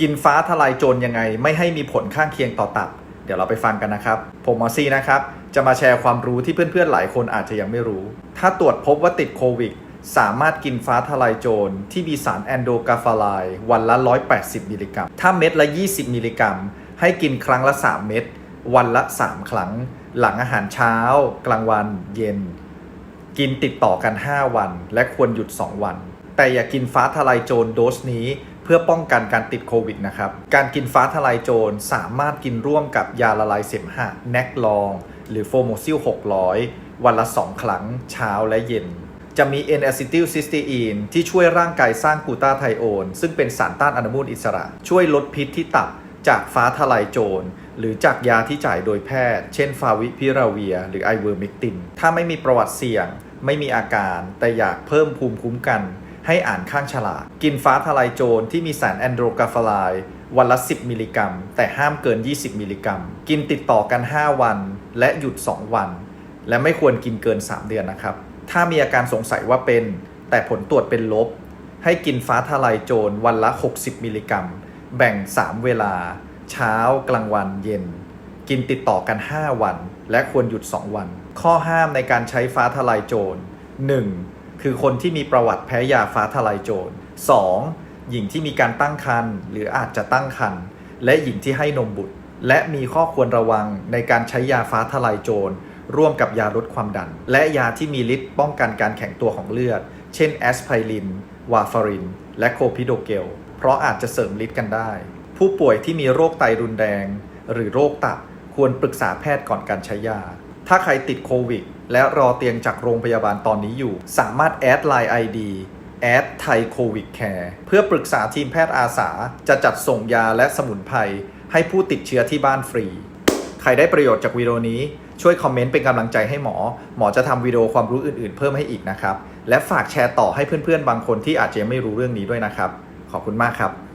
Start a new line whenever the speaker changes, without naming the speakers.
กินฟ้าทลายโจรยังไง ไม่ให้มีผลข้างเคียงต่อตับ เดี๋ยวเราไปฟังกันนะครับ ผมหมอซีนะครับ จะมาแชร์ความรู้ที่เพื่อนๆหลายคนอาจจะยังไม่รู้ ถ้าตรวจพบว่าติดโควิด สามารถกินฟ้าทลายโจรที่มีสารแอนโดกาฟาไลวันละ 180 มิลลิกรัม ถ้าเม็ดละ 20 มิลลิกรัม ให้กินครั้งละ 3 เม็ด วันละ 3 ครั้ง หลังอาหารเช้า กลางวัน เย็น กินติดต่อกัน 5 วัน และควรหยุด 2 วัน แต่อย่ากินฟ้าทลายโจรโดสนี้ เพื่อป้องกันการติดโควิดนะครับ การกินฟ้าทลายโจรสามารถกินร่วมกับยาละลายเสมหะแนกลอง หรือโฟโมซิล 600 วันละ 2 ครั้งเช้าและเย็น จะมี n a c e t y l c y s t e i n ที่ช่วยร่างกายสร้างกูตาไทโอน ซึ่งเป็นสารต้านอนุมูลอิสระ ช่วยลดพิษที่ตับจากฟ้าทลายโจร หรือจากยาที่จ่ายโดยแพทย์ เช่นฟาวิพิราเวีย หรือไอเวอร์มิกติน ถ้าไม่มีประวัติเสี่ยง ไม่มีอาการ แต่อยากเพิ่มภูมิคุ้มกัน ให้อ่านข้างฉลาก กินฟ้าทลายโจรที่มีสารแอนโดรกาฟาไลน์วันละ 10 มิลลิกรัม แต่ห้ามเกิน 20 มิลลิกรัม กินติดต่อกัน 5 วัน และหยุด 2 วัน และไม่ควรกินเกิน 3 เดือนนะครับ ถ้ามีอาการสงสัยว่าเป็น แต่ผลตรวจเป็นลบ ให้กินฟ้าทลายโจรวันละ 60 มิลลิกรัม แบ่ง 3 เวลา เช้ากลางวันเย็น กินติดต่อกัน 5 วัน และควรหยุด 2 วัน ข้อห้ามในการใช้ฟ้าทลายโจร 1. คือคนที่มีประวัติแพ้ยาฟ้าทลายโจร 2. หญิงที่มีการตั้งครรภ์หรืออาจจะตั้งครรภ์และหญิงที่ให้นมบุตร และมีข้อควรระวังในการใช้ยาฟ้าทลายโจร ร่วมกับยาลดความดัน และยาที่มีฤทธิ์ป้องกันการแข็งตัวของเลือด เช่นแอสไพริน วาฟาริน และโคพิโดเกล เพราะอาจจะเสริมฤทธิ์กันได้ ผู้ป่วยที่มีโรคไตรุนแรง หรือโรคตับควรปรึกษาแพทย์ก่อนการใช้ยา ถ้าใครติดโควิด และรอเตียงจากโรงพยาบาลตอนนี้อยู่ สามารถแอดไลน์ ID แอดไทยโควิดแคร์เพื่อปรึกษาทีมแพทย์อาสา จะจัดส่งยาและสมุนไพรให้ผู้ติดเชื้อที่บ้านฟรี ใครได้ประโยชน์จากวิดีโอนี้ ช่วยคอมเมนต์เป็นกำลังใจให้หมอ หมอจะทำวิดีโอความรู้อื่นๆ เพิ่มให้อีกนะครับ และฝากแชร์ต่อให้เพื่อนๆ บางคนที่อาจจะไม่รู้เรื่องนี้ด้วยนะครับ ขอบคุณมากครับ